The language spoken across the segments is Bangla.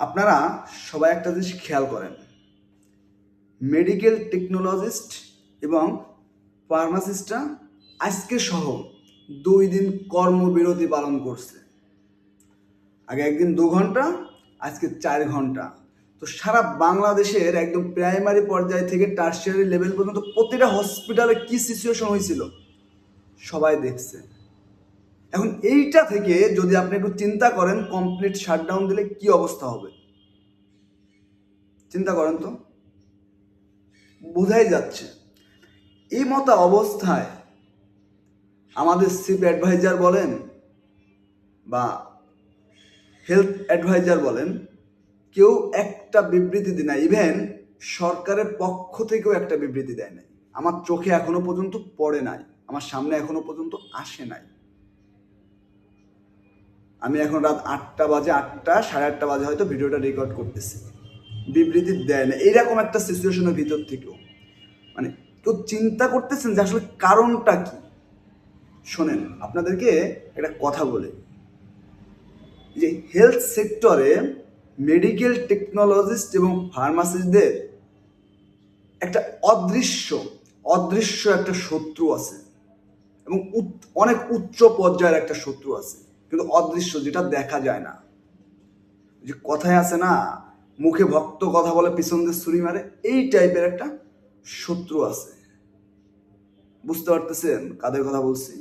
আপনারা সবাই একটা জিনিস খেয়াল করেন। মেডিকেল টেকনোলজিস্ট এবং ফার্মাসিস্টরা আজকে সহ দুই দিন কর্মবিরতি পালন করছে। আগে একদিন দু ঘণ্টা, আজকে চার ঘণ্টা। তো সারা বাংলাদেশের একদম প্রাইমারি পর্যায় থেকে টার্সিয়ারি লেভেল পর্যন্ত প্রতিটা হসপিটালে কি সিচুয়েশন হয়েছিল? সবাই দেখছে। এখন এইটা থেকে যদি আপনি একটু চিন্তা করেন কমপ্লিট শাটডাউন দিলে কি অবস্থা হবে? চিন্তা করেন তো। বোঝাই যাচ্ছে। এই মতো অবস্থায় আমাদের চিফ অ্যাডভাইজার বলেন বা হেলথ অ্যাডভাইজার বলেন, কেউ একটা বিবৃতি দেয় না। ইভেন সরকারের পক্ষ থেকেও একটা বিবৃতি দেয় নাই। আমার চোখে এখনও পর্যন্ত পড়ে নাই। আমার সামনে এখনও পর্যন্ত আসে নাই। আমি এখন রাত আটটা বাজে, আটটা, সাড়ে আটটা বাজে হয়তো ভিডিওটা রেকর্ড করতেছি। বিবৃতি দেয় না। এইরকম একটা সিচুয়েশনের ভিতর থেকেও। মানে কেউ চিন্তা করতেছেন যে আসলে কারণটা কি? শোনেন, আপনাদেরকে একটা কথা বলে। যে হেলথ সেক্টরে মেডিকেল টেকনোলজিস্ট এবং ফার্মাসিস্টদের একটা অদৃশ্য অদৃশ্য একটা শত্রু আছে। এবং অনেক উচ্চ পর্যায়ের একটা শত্রু আছে। কিন্তু অদৃশ্য, যেটা দেখা যায় না। যে কথায় আছে না, মুখে ভক্ত কথা বলে, পিছন দিয়ে ছুরি মারে, এই টাইপের একটা শত্রু আছে। বুঝতে পারতেছেন কাদের কথা বলছি?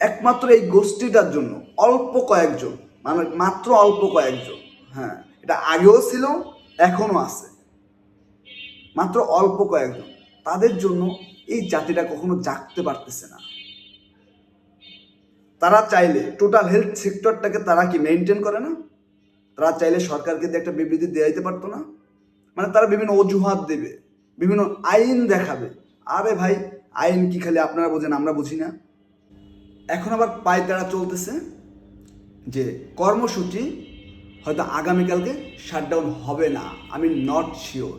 একমাত্র এই গোষ্ঠীটার জন্য অল্প কয়েকজন মানে মাত্র অল্প কয়েকজন হ্যাঁ এটা আগেও ছিল এখনও আছে। মাত্র অল্প কয়েকজন, তাদের জন্য এই জাতিটা কখনো জাগতে পারতেছে না। তারা চাইলে টোটাল হেলথ সেক্টরটাকে তারা কি মেনটেন করে না? তারা চাইলে সরকারকে দিয়ে একটা বিবৃতি দেওয়াইতে পারতো না? মানে তারা বিভিন্ন অজুহাত দেবে, বিভিন্ন আইন দেখাবে। আরে ভাই, আইন কি খালি আপনারা বোঝেন, আমরা বুঝি না। এখন আবার পায়তারা চলতেছে যে কর্মসূচি হয়তো আগামীকালকে শাটডাউন হবে না। আমি নট শিওর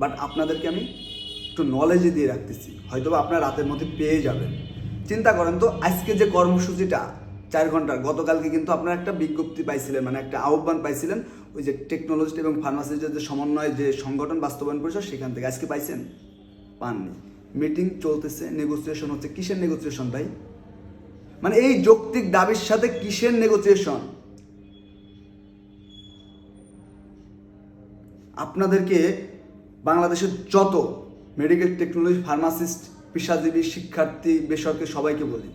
বাট আপনাদেরকে আমি একটু নলেজে দিয়ে রাখতেছি। হয়তো আপনার রাতের মধ্যে পেয়ে যাবেন। চিন্তা করেন তো, আজকে যে কর্মসূচিটা, চার ঘণ্টার, গতকালকে কিন্তু আপনারা একটা বিজ্ঞপ্তি পাইছিলেন মানে একটা আহ্বান পাইছিলেন, ওই যে টেকনোলজিস্ট এবং ফার্মাসিস্টের যে সমন্বয়, যে সংগঠন বাস্তবায়ন করেছে, সেখান থেকে। আজকে পাইছেন? পাননি। মিটিং চলতেছে নেগোসিয়েশন হচ্ছে। কিসের নেগোসিয়েশন ভাই? মানে এই যৌক্তিক দাবির সাথে কিসের নেগোসিয়েশন আপনাদেরকে বাংলাদেশের যত মেডিকেল টেকনোলজি ফার্মাসিস্ট পেশাজীবী, শিক্ষার্থী, বেসরকারি সবাইকে বলি।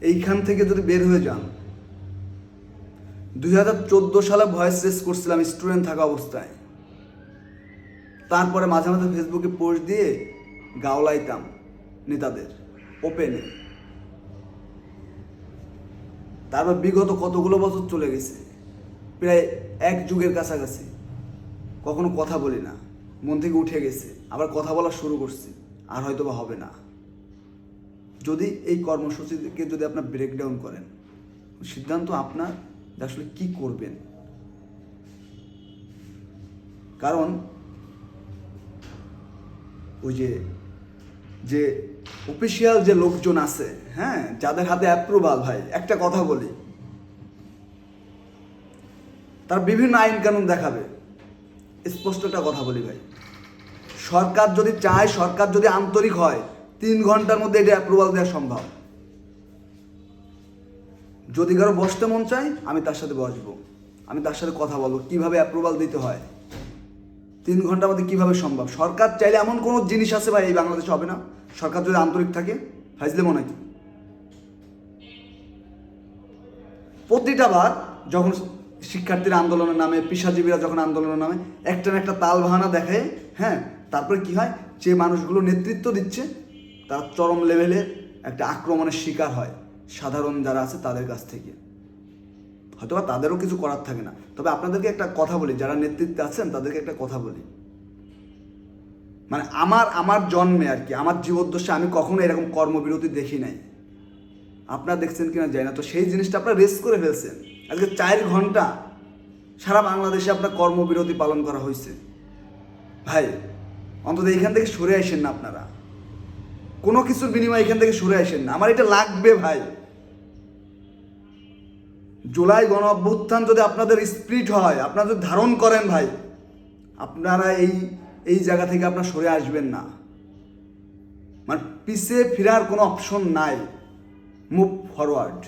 এইখান থেকে যদি বের হয়ে যান, দুই হাজার চোদ্দ সালে ভয়েস রেস করছিলাম, স্টুডেন্ট থাকা অবস্থায়। তারপরে মাঝে মাঝে ফেসবুকে পোস্ট দিয়ে গাওলাইতাম নেতাদের ওপেনে তারপর বিগত কতগুলো বছর চলে গেছে? প্রায় এক যুগের কাছাকাছি। কখনো কথা বলি না। মন থেকে উঠে গেছে, আবার কথা বলা শুরু করছি, আর হয়তো বা হবে না। যদি এই কর্মসূচিকে যদি আপনার ব্রেকডাউন করেন, সিদ্ধান্ত আপনার আসলে কি করবেন। কারণ, ওই যে যে অফিসিয়াল যে লোকজন আছে হ্যাঁ যাদের হাতে অ্যাপ্রুভাল ভাই, একটা কথা বলি। তার বিভিন্ন আইন কানুন দেখাবে। স্পষ্ট একটা কথা বলি ভাই। সরকার যদি চায়, সরকার যদি আন্তরিক হয়, তিন ঘণ্টার মধ্যে এটা অ্যাপ্রুভাল দেওয়া সম্ভব। যদি কারও বসতে মন চায়, আমি তার সাথে বসবো। আমি তার সাথে কথা বলব, কীভাবে অ্যাপ্রুভাল দিতে হয়, তিন ঘণ্টার মধ্যে কীভাবে সম্ভব? সরকার চাইলে এমন কোনো জিনিস আছে ভাই, এই বাংলাদেশে হবে না। সরকার যদি আন্তরিক থাকে, ফাইজলে মনে কি? প্রতিটা বার যখন শিক্ষার্থীরা আন্দোলনের নামে, পেশাজীবীরা যখন আন্দোলনের নামে একটা না একটা তাল বাহানা দেখায় হ্যাঁ তারপরে কি হয়? যে মানুষগুলো নেতৃত্ব দিচ্ছে, তারা চরম লেভেলে একটা আক্রমণের শিকার হয় সাধারণ যারা আছে তাদের কাছ থেকে। হয়তোবা তাদেরও কিছু করার থাকে না। তবে আপনাদেরকে একটা কথা বলি, যারা নেতৃত্বে আছেন তাদেরকে একটা কথা বলি। মানে আমার আমার জন্মে আর কি, আমার জীবদ্দশে আমি কখনো এরকম কর্মবিরতি দেখি নাই। আপনারা দেখছেন কিনা যায় না, তো সেই জিনিসটা আপনারা রেস্ট করে ফেলছেন। আজকে চার ঘণ্টা সারা বাংলাদেশে আপনার কর্মবিরতি পালন করা হয়েছে। ভাই, অন্তত এখান থেকে সরে আসেন না আপনারা। কোনো কিছুর বিনিময়ে এখান থেকে সরে আসেন না। আমার এটা লাগবে, ভাই। জুলাই গণ অভ্যুত্থান যদি আপনাদের স্প্রিট হয়, আপনারা যদি ধারণ করেন, ভাই, আপনারা এই এই জায়গা থেকে আপনার সরে আসবেন না। মানে পিছিয়ে ফেরার কোনো অপশন নাই। Move forward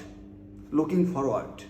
looking forward